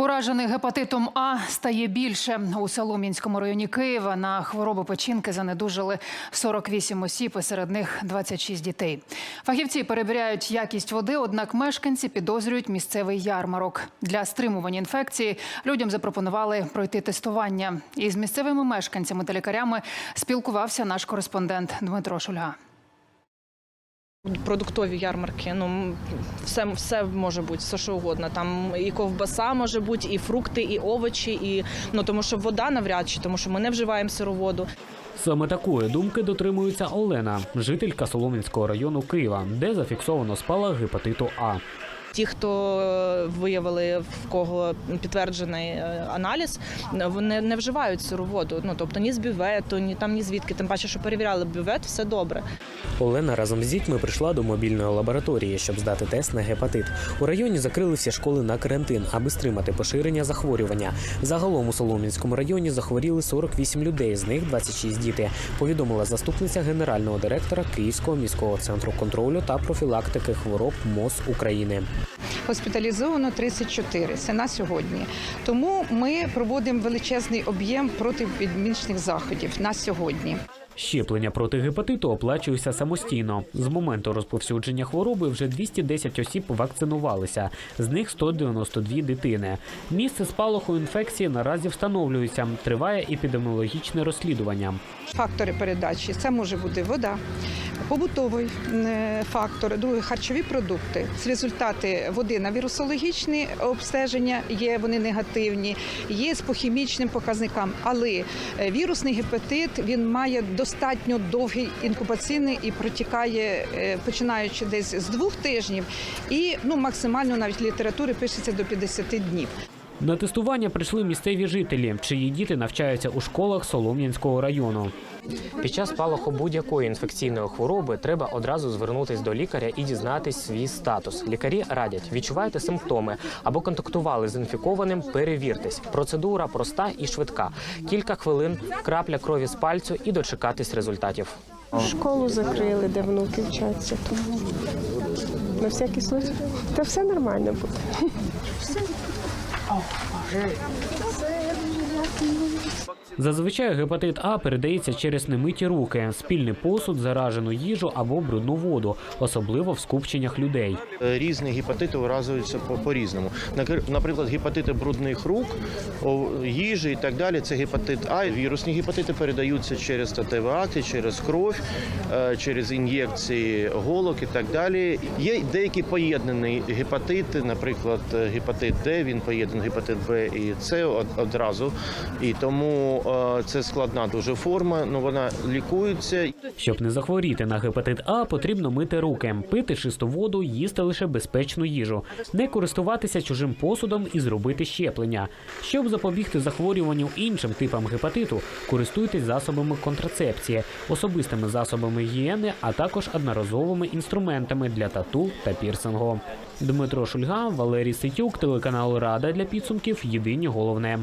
Уражених гепатитом А стає більше. У Солом'янському районі Києва на хворобу печінки занедужили 48 осіб, і серед них 26 дітей. Фахівці перевіряють якість води, однак мешканці підозрюють місцевий ярмарок. Для стримування інфекції людям запропонували пройти тестування. Із місцевими мешканцями та лікарями спілкувався наш кореспондент Дмитро Шульга. Продуктові ярмарки, ну все, все може бути, все що угодно. Там і ковбаса може бути, і фрукти, і овочі, і ну тому що вода навряд чи, тому що ми не вживаємо сироводу. Саме такої думки дотримується Олена, жителька Солом'янського району Києва, де зафіксовано спалах гепатиту А. Ті, хто е, виявили в кого підтверджений е, аналіз, вони не вживають сиру воду. Ну тобто ні з бювету, ні там ні звідки. Тим паче, що перевіряли бювет, все добре. Олена разом з дітьми прийшла до мобільної лабораторії, щоб здати тест на гепатит. У районі закрили всі школи на карантин, аби стримати поширення захворювання. Загалом у Солом'янському районі захворіли 48 людей, з них 26 діти. Повідомила заступниця генерального директора Київського міського центру контролю та профілактики хвороб МОЗ України. Госпіталізовано 34. Це на сьогодні. Тому ми проводимо величезний об'єм протипідмічних заходів на сьогодні. Щеплення проти гепатиту оплачується самостійно. З моменту розповсюдження хвороби вже 210 осіб вакцинувалися, з них 192 дитини. Місце спалаху інфекції наразі встановлюється. Триває епідеміологічне розслідування. Фактори передачі це може бути вода, побутовий е, фактор, друге харчові продукти. З результати води на вірусологічні обстеження є вони негативні, є по хімічним показникам. Але е, вірусний гепатит він має достатньо довгий інкубаційний і протікає е, починаючи десь з двох тижнів, і ну максимально навіть літератури пишеться до 50 днів. На тестування прийшли місцеві жителі, чиї діти навчаються у школах Солом'янського району. Під час спалаху будь-якої інфекційної хвороби треба одразу звернутись до лікаря і дізнатись свій статус. Лікарі радять, відчуваєте симптоми або контактували з інфікованим, перевіртесь. Процедура проста і швидка. Кілька хвилин, крапля крові з пальцю і дочекатись результатів. Школу закрили, де внуки вчаться. Тому на всякий случай. Та все нормально буде. ออกมาเลย Зазвичай гепатит А передається через немиті руки, спільний посуд, заражену їжу або брудну воду, особливо в скупченнях людей. Е, Різні гепатити уразуються по- по-різному. Накр- Наприклад, гепатити брудних рук, їжі і так далі. Це гепатит А. Вірусні гепатити передаються через статеві акти, через кров, е, через ін'єкції голок і так далі. Є деякі поєднані гепатити, наприклад, гепатит Д, він поєднаний гепатит Б і С одразу. І тому це складна дуже форма, але вона лікується. Щоб не захворіти на гепатит А, потрібно мити руки, пити чисту воду, їсти лише безпечну їжу, не користуватися чужим посудом і зробити щеплення. Щоб запобігти захворюванню іншим типам гепатиту, користуйтесь засобами контрацепції, особистими засобами гігієни, а також одноразовими інструментами для тату та пірсингу. Дмитро Шульга, Валерій Ситюк, телеканал Рада для підсумків. Єдині головне.